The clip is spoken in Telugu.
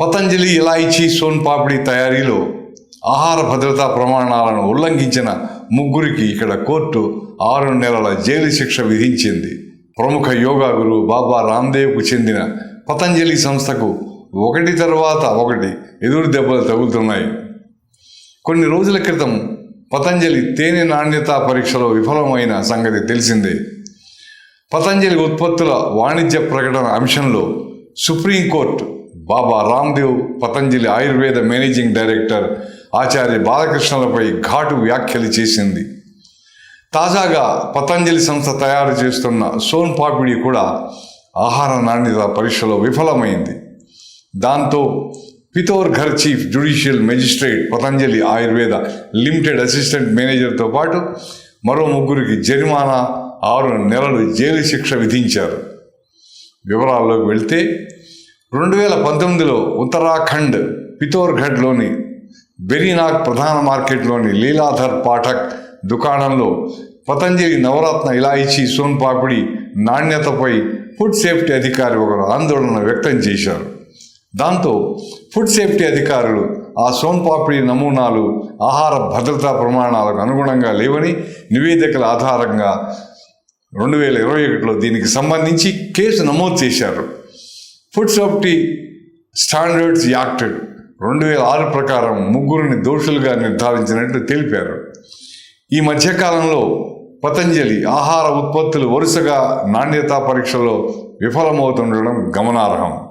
పతంజలి ఇలాయిచీ సోన్ పాపిడి తయారీలో ఆహార భద్రతా ప్రమాణాలను ఉల్లంఘించిన ముగ్గురికి ఇక్కడ కోర్టు ఆరు నెలల జైలు శిక్ష విధించింది. ప్రముఖ యోగా గురువు బాబా రామ్దేవ్కు చెందిన పతంజలి సంస్థకు ఒకటి తర్వాత ఒకటి ఎదురు దెబ్బలు తగులుతున్నాయి. కొన్ని రోజుల క్రితం పతంజలి తేనె నాణ్యతా పరీక్షలో విఫలమైన సంగతి తెలిసిందే. పతంజలి ఉత్పత్తుల వాణిజ్య ప్రకటన అంశంలో supreme court Baba Ramdev Patanjali Ayurved managing director Acharya బాలకృష్ణలపై ఘాటు వ్యాఖ్యలు చేసింది. తాజాగా పతంజలి సంస్థ తయారు చేస్తున్న సోన్ పాపిడి కూడా ఆహార నాణ్యత పరీక్షలో విఫలమైంది. దాంతో Pithoragarh chief judicial magistrate Patanjali Ayurved limited assistant మేనేజర్తో పాటు మరో ముగ్గురికి జరిమానా ఆరు నెలలు జైలు శిక్ష విధించారు. వివరాల్లోకి వెళ్తే రెండు వేల పంతొమ్మిదిలో ఉత్తరాఖండ్ పితోర్ఘడ్లోని బెరీనాగ్ ప్రధాన మార్కెట్లోని లీలాధర్ పాఠక్ దుకాణంలో పతంజలి నవరత్న ఇలాయిచీ సోన్ పాపిడి నాణ్యతపై ఫుడ్ సేఫ్టీ అధికారి ఒకరు ఆందోళన వ్యక్తం చేశారు. దాంతో ఫుడ్ సేఫ్టీ అధికారులు ఆ సోన్ పాపిడి నమూనాలు ఆహార భద్రతా ప్రమాణాలకు అనుగుణంగా లేవని నివేదికల ఆధారంగా రెండు వేల ఇరవై ఒకటిలో దీనికి సంబంధించి కేసు నమోదు చేశారు. ఫుడ్ సేఫ్టీ స్టాండర్డ్స్ యాక్ట్ రెండు వేల ఆరు ప్రకారం ముగ్గురిని దోషులుగా నిర్ధారించినట్లు తెలిపారు. ఈ మధ్యకాలంలో పతంజలి ఆహార ఉత్పత్తులు వరుసగా నాణ్యతా పరీక్షలో విఫలమవుతుండడం గమనార్హం.